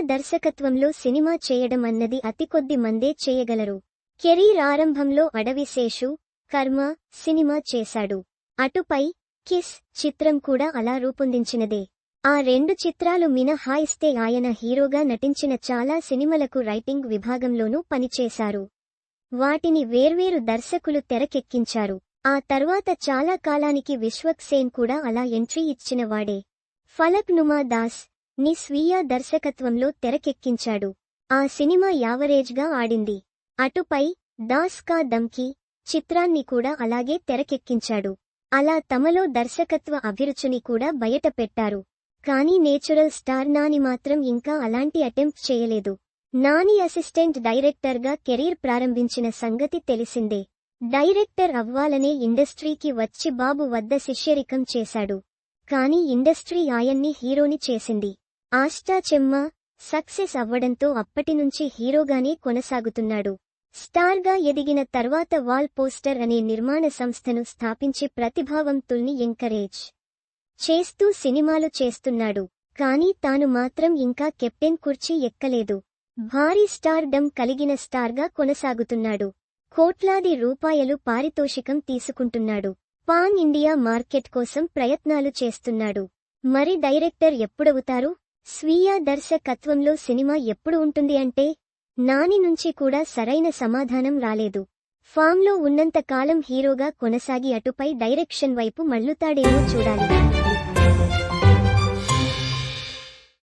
దర్శకత్వంలో సినిమా చేయడం అన్నది అతి కొద్ది మందే చేయగలరు. కెరీర్ ఆరంభంలో అడవిశేషు కర్మ సినిమా చేశాడు. అటుపై కిస్ చిత్రం కూడా అలా రూపొందించినదే. ఆ రెండు చిత్రాలు మినహాయిస్తే ఆయన హీరోగా నటించిన చాలా సినిమలకు రైటింగ్ విభాగంలోనూ పనిచేశారు. వాటిని వేర్వేరు దర్శకులు తెరకెక్కించారు. ఆ తర్వాత చాలా కాలానికి విశ్వక్ సేన్ కూడా అలా ఎంట్రీ ఇచ్చినవాడే. ఫలక్ నుమా దాస్ ని స్వీయ దర్శకత్వంలో తెరకెక్కించాడు. ఆ సినిమా యావరేజ్గా ఆడింది. అటుపై దాస్ కా దమ్కి చిత్రాన్ని కూడా అలాగే తెరకెక్కించాడు. అలా తమలో దర్శకత్వ అభిరుచిని కూడా బయటపెట్టారు. కానీ నేచురల్ స్టార్ నాని మాత్రం ఇంకా అలాంటి అటెంప్ట్ చేయలేదు. నాని అసిస్టెంట్ డైరెక్టర్గా కెరీర్ ప్రారంభించిన సంగతి తెలిసిందే. డైరెక్టర్ అవ్వాలనే ఇండస్ట్రీకి వచ్చి బాబు వద్ద శిష్యరికం చేశాడు. కానీ ఇండస్ట్రీ ఆయన్ని హీరోని చేసింది. ఆష్టా చెమ్మ సక్సెస్ అవ్వడంతో అప్పటినుంచి హీరోగానే కొనసాగుతున్నాడు. స్టార్గా ఎదిగిన తర్వాత వాల్ పోస్టర్ అనే నిర్మాణ సంస్థను స్థాపించి ప్రతిభావంతుల్ని ఎంకరేజ్ చేస్తూ సినిమాలు చేస్తున్నాడు. కానీ తాను మాత్రం ఇంకా కెప్టెన్ కుర్చీ ఎక్కలేదు. భారీ స్టార్ డమ్ కలిగిన స్టార్గా కొనసాగుతున్నాడు. కోట్లాది రూపాయలు పారితోషికం తీసుకుంటున్నాడు. పాన్ ఇండియా మార్కెట్ కోసం ప్రయత్నాలు చేస్తున్నాడు. మరి డైరెక్టర్ ఎప్పుడవుతారు? స్వీయ దర్శకత్వంలో సినిమా ఎప్పుడు ఉంటుంది అంటే నాని నుంచి కూడా సరైన సమాధానం రాలేదు. ఫామ్లో ఉన్నంత కాలం హీరోగా కొనసాగి అటుపై డైరెక్షన్ వైపు మళ్ళుతాడేమో చూడాలి.